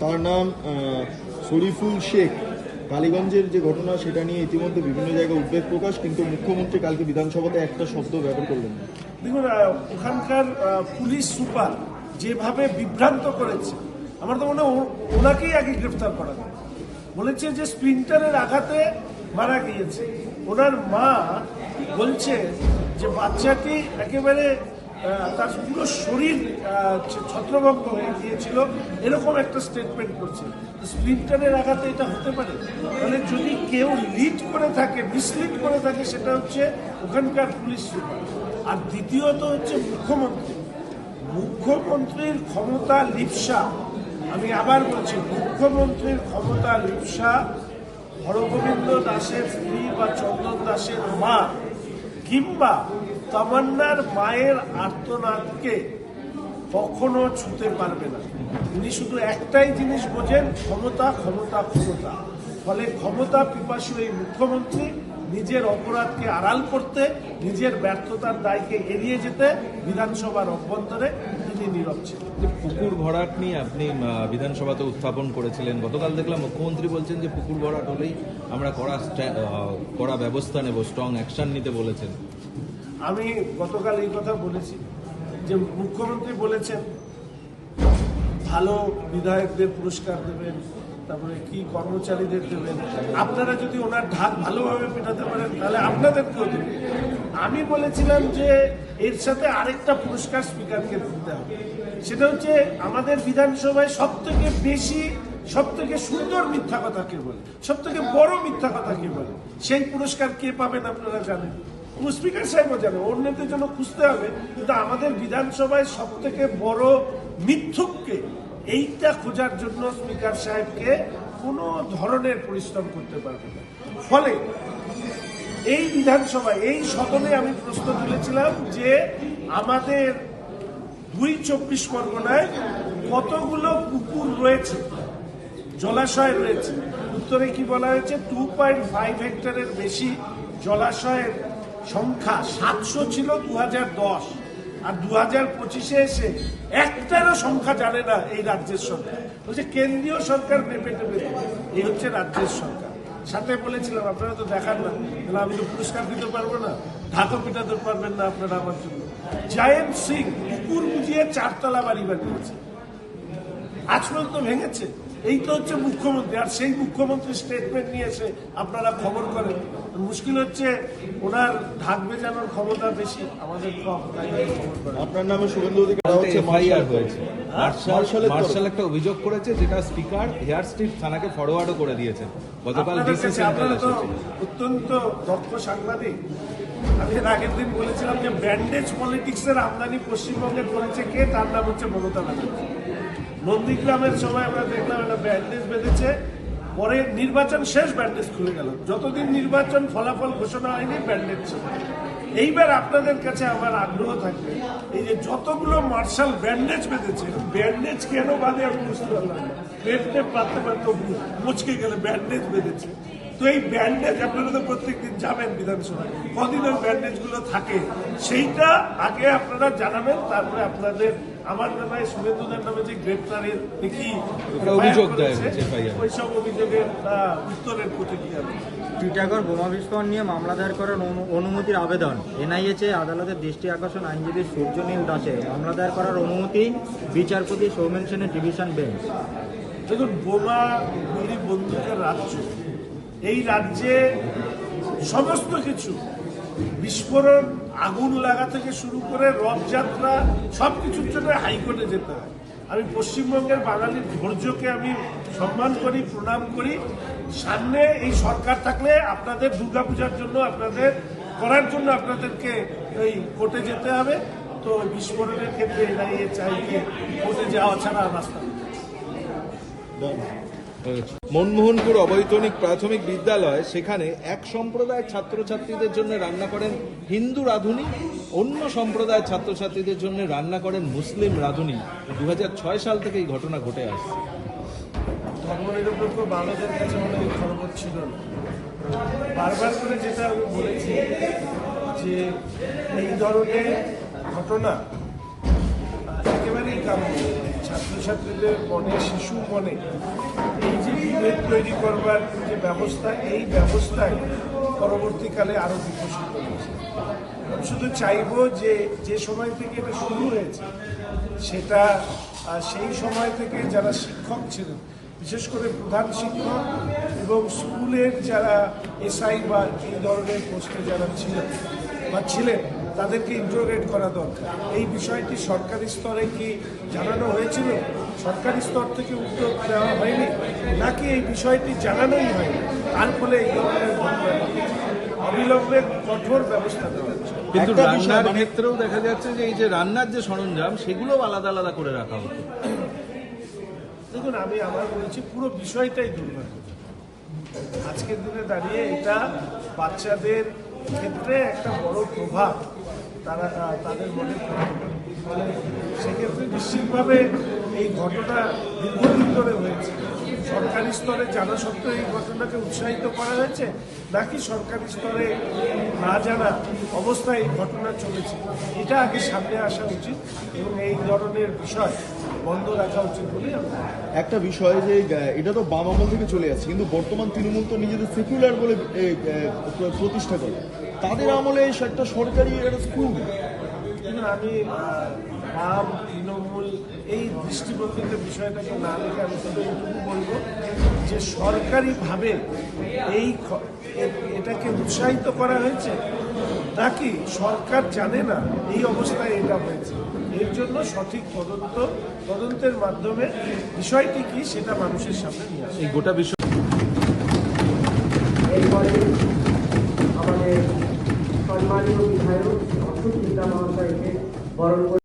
তার নাম শরীফুল শেখ। কালীগঞ্জের যে ঘটনা, সেটা নিয়ে ইতিমধ্যে বিভিন্ন জায়গায় উদ্বেগ প্রকাশ, কিন্তু মুখ্যমন্ত্রী কালকে বিধানসভাতে একটা শব্দ ব্যবহার করলেন। দেখুন ওখানকার পুলিশ সুপার যেভাবে বিভ্রান্ত করেছে, আমার তো মনে হয় ওনাকেই আগে গ্রেফতার করা বলেছে যে স্প্রিন্টারের আঘাতে মারা গিয়েছে। ওনার মা বলছে যে বাচ্চাটি একেবারে তার পুরো শরীর ছত্রভঙ্গ হয়ে গিয়েছিল। এরকম একটা স্টেটমেন্ট করছে। স্প্রিন্টারের আঘাতে এটা হতে পারে? তাহলে যদি কেউ লিড করে থাকে মিসলিড করে থাকে, সেটা হচ্ছে ওখানকার পুলিশ সুপার। আর দ্বিতীয়ত হচ্ছে মুখ্যমন্ত্রী। মুখ্যমন্ত্রীর ক্ষমতা লিপসা। আমি আবার বলছি, মুখ্যমন্ত্রীর ক্ষমতা লিপসা হরগোবিন্দ দাসের স্ত্রী বা চন্দন দাসের মা কিংবা তামান্নার মায়ের আর্তনাদকে কখনো ছুতে পারবে না। উনি শুধু একটাই জিনিস বোঝেন, ক্ষমতা ক্ষমতা ক্ষমতা। ফলে ক্ষমতা পিপাসু এই মুখ্যমন্ত্রী নিজের অপরাধকে আড়াল করতে, নিজের ব্যর্থতার দায়কে এড়িয়ে যেতে বিধানসভার অভ্যন্তরে তিনি নীরব ছিলেন। পুকুর ভরাট নিয়ে আপনি বিধানসভাতে উত্থাপন করেছিলেন, গতকাল দেখলাম মুখ্যমন্ত্রী বলছেন যে পুকুর ভরাট হলেই আমরা কড়া কড়া ব্যবস্থা নেব স্ট্রং অ্যাকশন নিতে বলেছেন। আমি গতকাল এই কথা বলেছি যে মুখ্যমন্ত্রী বলেছেন, ভালো বিধায়কদের পুরস্কার দেবেন, তারপরে কি কর্মচারীদের দেবেন। আপনারা যদি ওনার ঢাক ভালোভাবে পেটাতে পারেন, তাহলে আপনাদেরকেও দেবেন। আমি বলেছিলাম যে এর সাথে আরেকটা পুরস্কার স্পিকারকে দিতে হবে। সেটা হচ্ছে আমাদের বিধানসভায় সব থেকে বেশি সব থেকে সুন্দর মিথ্যা কথা কে বলে? সব থেকে বড় মিথ্যা কথা কে বলে? সেই পুরস্কার কে পাবেন আপনারা জানেন? স্পিকার সাহেবও জানে অন্যদের জন্য খুঁজতে হবে, কিন্তু আমাদের বিধানসভায় সব থেকে বড় মিথ্যুককে এইটা খোঁজার জন্য স্পিকার সাহেবকে কোনো ধরনের পরিশ্রম করতে পারবে না। ফলে এই বিধানসভায়, এই সদনে আমি প্রশ্ন তুলেছিলাম যে আমাদের দুই চব্বিশ পরগনায় কতগুলো পুকুর রয়েছে, জলাশয় রয়েছে? উত্তরে কি বলা হয়েছে? টু পয়েন্ট ফাইভ হেক্টরের বেশি জলাশয়ের সংখ্যা সাতশো ছিল দু দশ। আর দু হাজার পঁচিশে এসে একটারও সংখ্যা জানে না এই রাজ্যের সরকার। বলছে কেন্দ্রীয় সরকার মেপে টেপে এই হচ্ছে রাজ্যের সরকার। সাথে বলেছিলাম, আপনারা তো দেখান না। তাহলে আমি তো পুরস্কার দিতে পারব না। ঢাকও পিটাতে পারবেন না আপনারা আমার জন্য। জায়েন্ট সিং পুকুর বুঝিয়ে চারতলা বাড়ি বানিয়েছে। আজ পর্যন্ত ভেঙেছে। এই তো হচ্ছে মুখ্যমন্ত্রী। আর সেই মুখ্যমন্ত্রী স্টেটমেন্ট নিয়ে এসে আপনারা খবর করেন। মুশকিল হচ্ছে ওনার ঢাক বেজানোর ক্ষমতা বেশি আমাদের কম আপনার নামে শুভেন্দু মার্শাল হয়েছে। মার্শাল মার্শাল একটা অভিযোগ করেছে যেটা স্পিকার হেয়ার স্ট্রিট থানাকে ফরওয়ার্ডও করে দিয়েছেন। গতকাল আপনারা তো অত্যন্ত দক্ষ সাংবাদিক। আমি এর আগের দিন বলেছিলাম যে ব্যান্ডেজ পলিটিক্সের আমদানি পশ্চিমবঙ্গে করেছে কে? তার নাম হচ্ছে মমতা ব্যানার্জি। নন্দীগ্রামের সময় আমরা দেখলাম একটা ব্যান্ডেজ বেঁধেছে। পরে নির্বাচন শেষ ব্যান্ডেজ খুলে গেল। যতদিন নির্বাচন ফলাফল ঘোষণা হয়নি ব্যান্ডেজ ছিল। এইবার আপনাদের কাছে আমার আগ্রহ থাকবে, এই যে যতগুলো মার্শাল ব্যান্ডেজ বেঁধেছে ব্যান্ডেজ কেন বাঁধে আমি বুঝতে পারলাম পেটে পাততে পারতে মুচকে গেলে ব্যান্ডেজ বেঁধেছে। তো এই ব্যান্ডেজ আপনারা তো প্রত্যেকদিন যাবেন বিধানসভায় কদিন ওই ব্যান্ডেজ থাকে, সেইটা আগে আপনারা জানাবেন, তারপরে আপনাদের আমার নামে শুভেন্দুদের নামে যে গ্রেপ্তারের একটা অভিযোগ দেয় ওইসব অভিযোগের উত্তরের প্রতিক্রিয়া। টিটাগড় বোমা বিস্ফোরণ নিয়ে মামলা দায়ের করার অনু- অনুমতির আবেদন। এনআইএচে আদালতের দৃষ্টি আকর্ষণ আইনজীবী সূর্যনীল দাসে মামলা দায়ের করার অনুমতি বিচারপতি সৌমেন সেনের ডিভিশন বেঞ্চ। দেখুন বোমা বন্দুকের রাজ্য। এই রাজ্যে সমস্ত কিছু বিস্ফোরণ, আগুন লাগা থেকে শুরু করে রথযাত্রা সব কিছুর জন্য হাইকোর্টে যেতে হয়। আমি পশ্চিমবঙ্গের বাঙালির ধৈর্যকে আমি সম্মান করি, প্রণাম করি। সামনে এই সরকার থাকলে আপনাদের দুর্গাপূজার জন্য, আপনাদের করার জন্য আপনাদেরকে এই কোর্টে যেতে হবে। তো বিস্ফোরণের ক্ষেত্রে এনআইএ চাইকে কোর্টে যাওয়া ছাড়া রাস্তা। মনমোহনপুর অবৈতনিক প্রাথমিক বিদ্যালয়, সেখানে এক সম্প্রদায়ের ছাত্রছাত্রীদের জন্য রান্না করেন হিন্দু রাঁধুনি, অন্য সম্প্রদায়ের ছাত্রছাত্রীদের জন্য রান্না করেন মুসলিম রাঁধুনি। দু হাজার ছয় সাল থেকে এই ঘটনা ঘটে আসছে। কাছে বারবার করে যেটা আমি বলেছি যে এই ধরনের ঘটনা একেবারেই কাম্য। ছাত্রছাত্রীদের মনে শিশু মনে তৈরি করবার যে ব্যবস্থা, এই ব্যবস্থায় পরবর্তীকালে আরও বিকশিত হয়েছে। শুধু চাইব যে যে সময় থেকে এটা শুরু হয়েছে, সেটা সেই সময় থেকে যারা শিক্ষক ছিলেন, বিশেষ করে প্রধান শিক্ষক এবং স্কুলের যারা এসআই বা এই ধরনের পোস্টে যারা ছিলেন বা ছিলেন তাদেরকে ইন্টারোগেট করা দরকার। এই বিষয়টি সরকারি স্তরে কি জানানো হয়েছিল? সরকারি স্তর থেকে উদ্যোগ দেওয়া হয়নি নাকি এই বিষয়টি জানানোই হয়নি? তার ফলে এই ধরনের অবিলম্বে কঠোর ব্যবস্থা নেওয়া হচ্ছে। কিন্তু রান্নার মানে- ক্ষেত্রেও দেখা যাচ্ছে যে এই যে রান্নার যে সরঞ্জাম সেগুলোও আলাদা আলাদা করে রাখা হতো। দেখুন আমি আমার বলছি পুরো বিষয়টাই দুর্ভাগ্য আজকের দিনে দাঁড়িয়ে এটা বাচ্চাদের ক্ষেত্রে একটা বড় প্রভাব। তারা তাদের মনে সেক্ষেত্রে নিশ্চিতভাবে এই ঘটনা দীর্ঘদিন ধরে হয়েছে। সরকারি স্তরে জানা সত্ত্বেও এই ঘটনাকে উৎসাহিত করা হয়েছে, নাকি সরকারি স্তরে না জানা অবস্থায় এই ঘটনা চলেছে, এটা আগে সামনে আসা উচিত এবং এই ধরনের বিষয় বন্ধ রাখা উচিত বলে। একটা বিষয় যে এটা তো বাম আমল থেকে চলে আসছে, কিন্তু বর্তমান তৃণমূল তো নিজেদের সেকুলার বলে প্রতিষ্ঠা করে তাদের আমলে একটা সরকারি, একটা স্কুল কিন্তু আমি বাম তৃণমূল এই দৃষ্টিভঙ্গিতে বিষয়টাকে না দেখে আমি শুধু এইটুকু বলব যে সরকারিভাবে এই এটাকে উৎসাহিত করা হয়েছে নাকি সরকার জানে না এই অবস্থায় এটা হয়েছে। এর জন্য সঠিক তদন্ত তদন্তের মাধ্যমে বিষয়টি কি সেটা মানুষের সামনে নিয়ে আসে। এই গোটা বিষয় আমাদের সম্মানীয় বিধায়ক বরণ করে